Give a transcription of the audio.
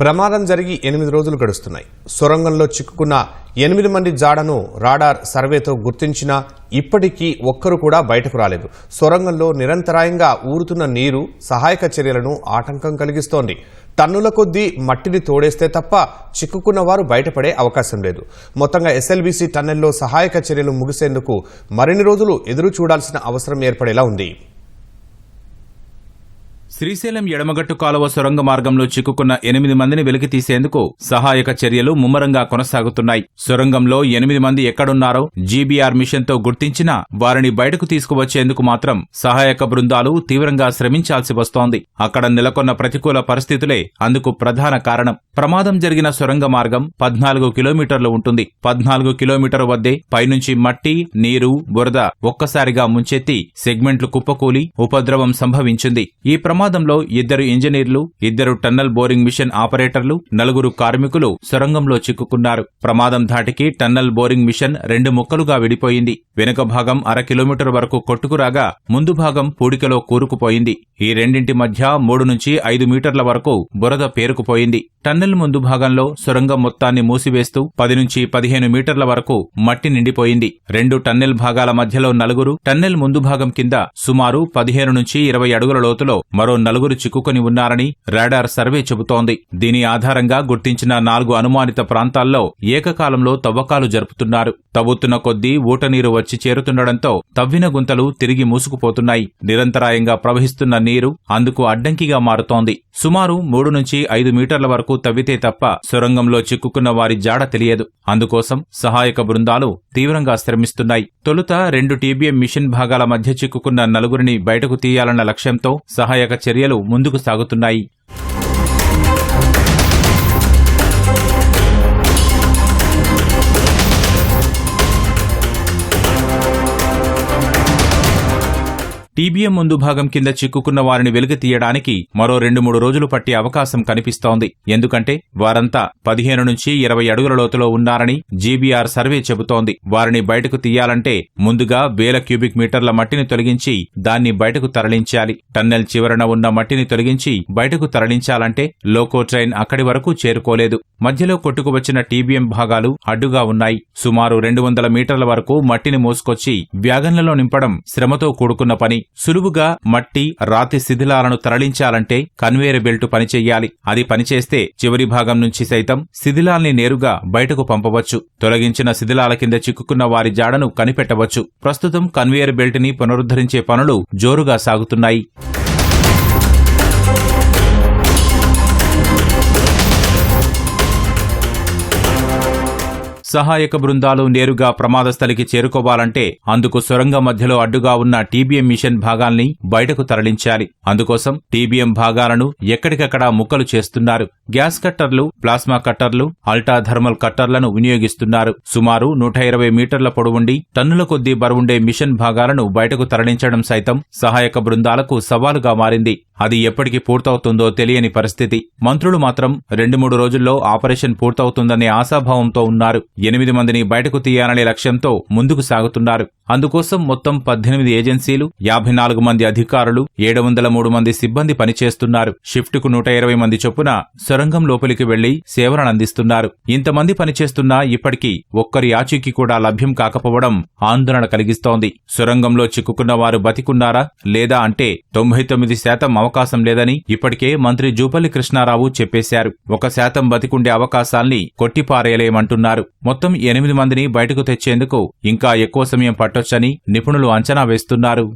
ప్రమాదం జరిగి ఎనిమిది రోజులు గడుస్తున్నాయి. సొరంగంలో చిక్కుకున్న ఎనిమిది మంది జాడను రాడార్ సర్వేతో గుర్తించినా ఇప్పటికీ ఒక్కరు కూడా బయటకు రాలేదు. సొరంగంలో నిరంతరాయంగా ఊరుతున్న నీరు సహాయక చర్యలను ఆటంకం కలిగిస్తోంది. టన్నుల కొద్దీ మట్టిని తోడేస్తే తప్ప చిక్కుకున్న వారు బయటపడే అవకాశం లేదు. మొత్తంగా ఎస్ఎల్బీసీ టన్నెల్లో సహాయక చర్యలు ముగిసేందుకు మరిన్ని రోజులు ఎదురు చూడాల్సిన అవసరం ఏర్పడేలా ఉంది. శ్రీశైలం ఎడమగట్టు కాలువ సొరంగ మార్గంలో చిక్కుకున్న ఎనిమిది మందిని వెలికి తీసేందుకు సహాయక చర్యలు ముమ్మరంగా కొనసాగుతున్నాయి. సొరంగంలో ఎనిమిది మంది ఎక్కడున్నారో జీబీఆర్ మిషన్తో గుర్తించినా వారిని బయటకు తీసుకువచ్చేందుకు మాత్రం సహాయక బృందాలు తీవ్రంగా శ్రమించాల్సి వస్తోంది. అక్కడ నెలకొన్న ప్రతికూల పరిస్థితులే అందుకు ప్రధాన కారణం. ప్రమాదం జరిగిన సొరంగ మార్గం పద్నాలుగు కిలోమీటర్లు ఉంటుంది. పద్నాలుగు కిలోమీటర్ వద్దే పైనుంచి మట్టి నీరు బురద ఒక్కసారిగా ముంచెత్తి సెగ్మెంట్లు కుప్పకూలి ఉపద్రవం సంభవించింది. ఈ ప్రమాదంలో ఇద్దరు ఇంజనీర్లు ఇద్దరు టన్నల్ బోరింగ్ మిషన్ ఆపరేటర్లు నలుగురు కార్మికులు సొరంగంలో చిక్కుకున్నారు. ప్రమాదం ధాటికి టన్నల్ బోరింగ్ మిషన్ రెండు ముక్కలుగా విడిపోయింది. వెనుక భాగం అర కిలోమీటర్ వరకు కొట్టుకురాగా ముందు భాగం పూడికలో కూరుకుపోయింది. ఈ రెండింటి మధ్య మూడు నుంచి ఐదు మీటర్ల వరకు బురద పేరుకుపోయింది. టన్నెల్ ముందు భాగంలో సొరంగం మొత్తాన్ని మూసివేస్తూ పది నుంచి పదిహేను మీటర్ల వరకు మట్టి నిండిపోయింది. రెండు టన్నెల్ భాగాల మధ్యలో నలుగురు టన్నెల్ ముందు భాగం కింద సుమారు పదిహేను నుంచి ఇరవై అడుగుల లోతులో మరో నలుగురు చిక్కుకొని ఉన్నారని రాడార్ సర్వే చెబుతోంది. దీని ఆధారంగా గుర్తించిన నాలుగు అనుమానిత ప్రాంతాల్లో ఏకకాలంలో తవ్వకాలు జరుపుతున్నారు. తవ్వుతున్న కొద్దీ ఊటనీరు వచ్చి చేరుతుండటంతో తవ్విన గుంతలు తిరిగి మూసుకుపోతున్నాయి. నిరంతరాయంగా ప్రవహిస్తున్న నీరు అందుకు అడ్డంకిగా మారుతోంది. సుమారు మూడు నుంచి ఐదు మీటర్ల వరకు తవ్వితే తప్ప సొరంగంలో చిక్కుకున్న వారి జాడ తెలియదు. అందుకోసం సహాయక బృందాలు తీవ్రంగా శ్రమిస్తున్నాయి. తొలుత రెండు టీబీఎం మిషన్ భాగాల మధ్య చిక్కుకున్న నలుగురిని బయటకు తీయాలన్న లక్ష్యంతో సహాయక చర్యలు ముందుకు సాగుతున్నాయి. టీబీఎం ముందు భాగం కింద చిక్కుకున్న వారిని వెలుగు తీయడానికి మరో రెండు మూడు రోజులు పట్టే అవకాశం కనిపిస్తోంది. ఎందుకంటే వారంతా పదిహేను నుంచి ఇరవై అడుగుల లోతులో ఉన్నారని జీబీఆర్ సర్వే చెబుతోంది. వారిని బయటకు తీయాలంటే ముందుగా వేల క్యూబిక్ మీటర్ల మట్టిని తొలగించి దాన్ని బయటకు తరలించాలి. టన్నెల్ చివరన ఉన్న మట్టిని తొలగించి బయటకు తరలించాలంటే లోకో ట్రైన్ అక్కడి వరకు చేరుకోలేదు. మధ్యలో కొట్టుకువచ్చిన టీబీఎం భాగాలు అడ్డుగా ఉన్నాయి. సుమారు రెండు వందల మీటర్ల వరకు మట్టిని మోసుకొచ్చి వ్యాగన్లలో నింపడం శ్రమతో కూడుకున్న పని. సులువుగా మట్టి రాతి శిథిలాలను తరలించాలంటే కన్వేయర్ బెల్ట్ పనిచేయాలి. అది పనిచేస్తే చివరి భాగం నుంచి సైతం శిథిలాల్ని నేరుగా బయటకు పంపవచ్చు. తొలగించిన శిథిలాల కింద చిక్కుకున్న వారి జాడను కనిపెట్టవచ్చు. ప్రస్తుతం కన్వేయర్ బెల్ట్ని పునరుద్ధరించే పనులు జోరుగా సాగుతున్నాయి. సహాయక బృందాలు నేరుగా ప్రమాదస్థలికి చేరుకోవాలంటే అందుకు సొరంగ మధ్యలో అడ్డుగా ఉన్న టీబీఎం మిషన్ భాగాల్ని బయటకు తరలించాలి. అందుకోసం టీబీఎం భాగాలను ఎక్కడికక్కడ ముక్కలు చేస్తున్నారు. గ్యాస్ కట్టర్లు ప్లాస్మా కట్టర్లు అల్టా థర్మల్ కట్టర్లను వినియోగిస్తున్నారు. సుమారు నూట ఇరవై మీటర్ల పొడవుండి టన్నుల కొద్దీ బరువుండే మిషన్ భాగాలను బయటకు తరలించడం సైతం సహాయక బృందాలకు సవాలుగా మారింది. అది ఎప్పటికి పూర్తవుతుందో తెలియని పరిస్థితి. మంత్రులు మాత్రం రెండు మూడు రోజుల్లో ఆపరేషన్ పూర్తవుతుందనే ఆశాభావంతో ఉన్నారు. ఎనిమిది మందిని బయటకు తీయాలనే లక్ష్యంతో ముందుకు సాగుతున్నారు. అందుకోసం మొత్తం పద్దెనిమిది ఏజెన్సీలు యాభై నాలుగు మంది అధికారులు ఏడు వందల మూడు మంది సిబ్బంది పనిచేస్తున్నారు. షిఫ్ట్కు నూట ఇరవై మంది చొప్పున సొరంగం లోపలికి వెళ్ళి సేవలను అందిస్తున్నారు. ఇంతమంది పనిచేస్తున్నా ఇప్పటికీ ఒక్కరి ఆచూకీ కూడా లభ్యం కాకపోవడం ఆందోళన కలిగిస్తోంది. సొరంగంలో చిక్కుకున్న వారు బతికున్నారా లేదా అంటే తొంభై తొమ్మిది శాతం అవకాశం లేదని ఇప్పటికే మంత్రి జూపల్లి కృష్ణారావు చెప్పేశారు. ఒక శాతం బతికుండే అవకాశాల్ని కొట్టిపారేయలేమంటున్నారు. మొత్తం ఎనిమిది మందిని బయటకు తెచ్చేందుకు ఇంకా ఎక్కువ సమయం పట్టొచ్చని నిపుణులు అంచనా వేస్తున్నారు.